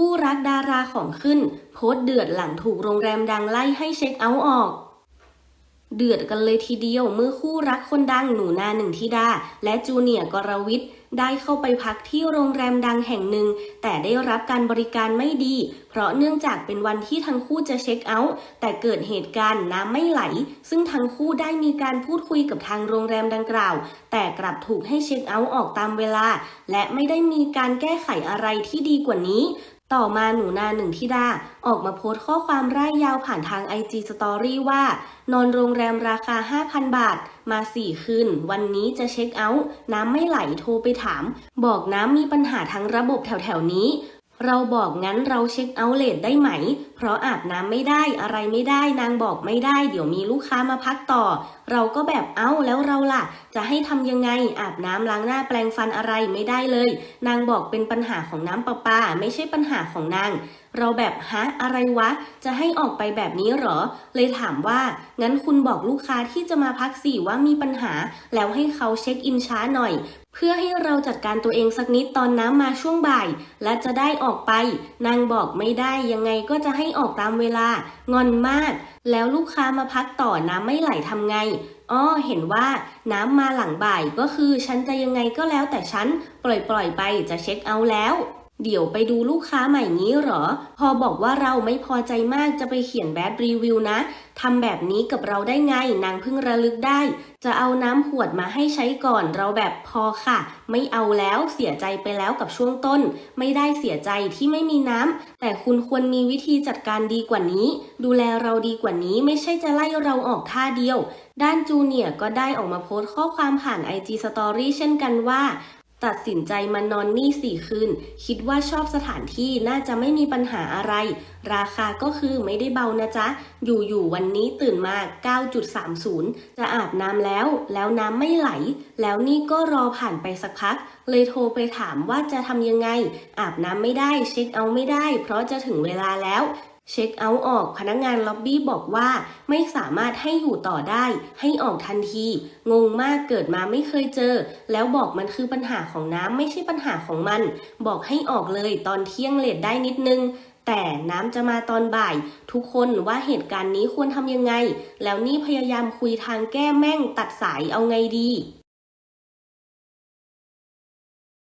คู่รักดาราของขึ้น โพสเดือดหลังถูกโรงแรมดังไล่ให้เช็คเอาท์ออก เดือดกันเลยทีเดียวเมื่อคู่รักคนดังหนูนาหนึ่งธิดา และจูเนียกรวิทย์ได้เข้าไปพักที่โรงแรมดังแห่งหนึ่ง แต่ได้รับการบริการไม่ดี เพราะเนื่องจากเป็นวันที่ทั้งคู่จะเช็คเอาท์แต่เกิดเหตุการณ์น้ำไม่ไหล ซึ่งทั้งคู่ได้มีการพูดคุยกับทางโรงแรมดังกล่าว แต่กลับถูกให้เช็คเอาท์ออกตามเวลา และไม่ได้มีการแก้ไขอะไรที่ดีกว่านี้ ต่อมาหนูนาหนึ่งทิดา ออกมาโพสต์ข้อความร่ายยาวผ่านทาง IG Story ว่า นอนโรงแรมราคา 5,000 บาท มา 4 คืน วันนี้จะเช็คเอาท์น้ำไม่ไหลโทรไปถาม บอกน้ำมีปัญหาทั้งระบบแถวๆนี้ เราบอกงั้นเราเช็คเอาท์เลทได้ไหมเพราะอาบน้ำไม่ได้อะไรไม่ได้ นางบอกไม่ได้ เดี๋ยวมีลูกค้ามาพักต่อ เราก็แบบเอ้าแล้วเราล่ะ จะให้ทำยังไงอาบน้ำล้างหน้าแปรงฟันอะไรไม่ได้เลย นางบอกเป็นปัญหาของน้ำประปา ไม่ใช่ปัญหาของนาง เราแบบฮะอะไรวะ จะให้ออกไปแบบนี้เหรอ เลยถามว่า งั้นคุณบอกลูกค้าที่จะมาพักสี่ว่ามีปัญหา แล้วให้เขาเช็คอินช้าหน่อยเพื่อให้เราจัดการตัวเองสักนิดตอนน้ำมาช่วงบ่าย และจะได้ออกไป นางบอกไม่ได้ยังไงก็จะให้ออกตามเวลางอนมาก แล้วลูกค้ามาพักต่อน้ำไม่ไหลทำไงอ้อเห็นว่าน้ำมาหลังบ่ายก็คือฉันจะยังไงก็แล้วแต่ฉันปล่อยปล่อยไปจะเช็คเอาท์แล้ว เดี๋ยวไปดูลูกค้าใหม่งี้เหรอ พอบอกว่าเราไม่พอใจมากจะไปเขียนแบดรีวิวนะ ทำแบบนี้กับเราได้ไง นางเพิ่งระลึกได้ จะเอาน้ำขวดมาให้ใช้ก่อน เราแบบพอค่ะ ไม่เอาแล้วเสียใจไปแล้วกับช่วงต้น ไม่ได้เสียใจที่ไม่มีน้ำ แต่คุณควรมีวิธีจัดการดีกว่านี้ ดูแลเราดีกว่านี้ไม่ใช่จะไล่เราออกท่าเดียว ด้านจูเนียร์ก็ได้ออกมาโพสต์ข้อความผ่าน IG Story เช่นกันว่า ตัดสินใจมานอนนี่สี่คืน คิดว่าชอบสถานที่น่าจะไม่มีปัญหาอะไร ราคาก็คือไม่ได้เบานะจ๊ะ อยู่ๆวันนี้ตื่นมา 9.30 จะอาบน้ำแล้ว แล้วน้ำไม่ไหล แล้วนี่ก็รอผ่านไปสักพัก เลยโทรไปถามว่าจะทำยังไง อาบน้ำไม่ได้ เช็คเอาไม่ได้ เพราะจะถึงเวลาแล้ว เช็คเอาท์ออกพนักงานล็อบบี้บอกว่าไม่สามารถให้อยู่ต่อได้ ให้ออกทันที งงมากเกิดมาไม่เคยเจอ แล้วบอกมันคือปัญหาของน้ำไม่ใช่ปัญหาของมัน บอกให้ออกเลยตอนเที่ยงเลทได้นิดนึง แต่น้ำจะมาตอนบ่าย ทุกคนว่าเหตุการณ์นี้ควรทำยังไง แล้วนี่พยายามคุยทางแก้แม่งตัดสายเอาไงดี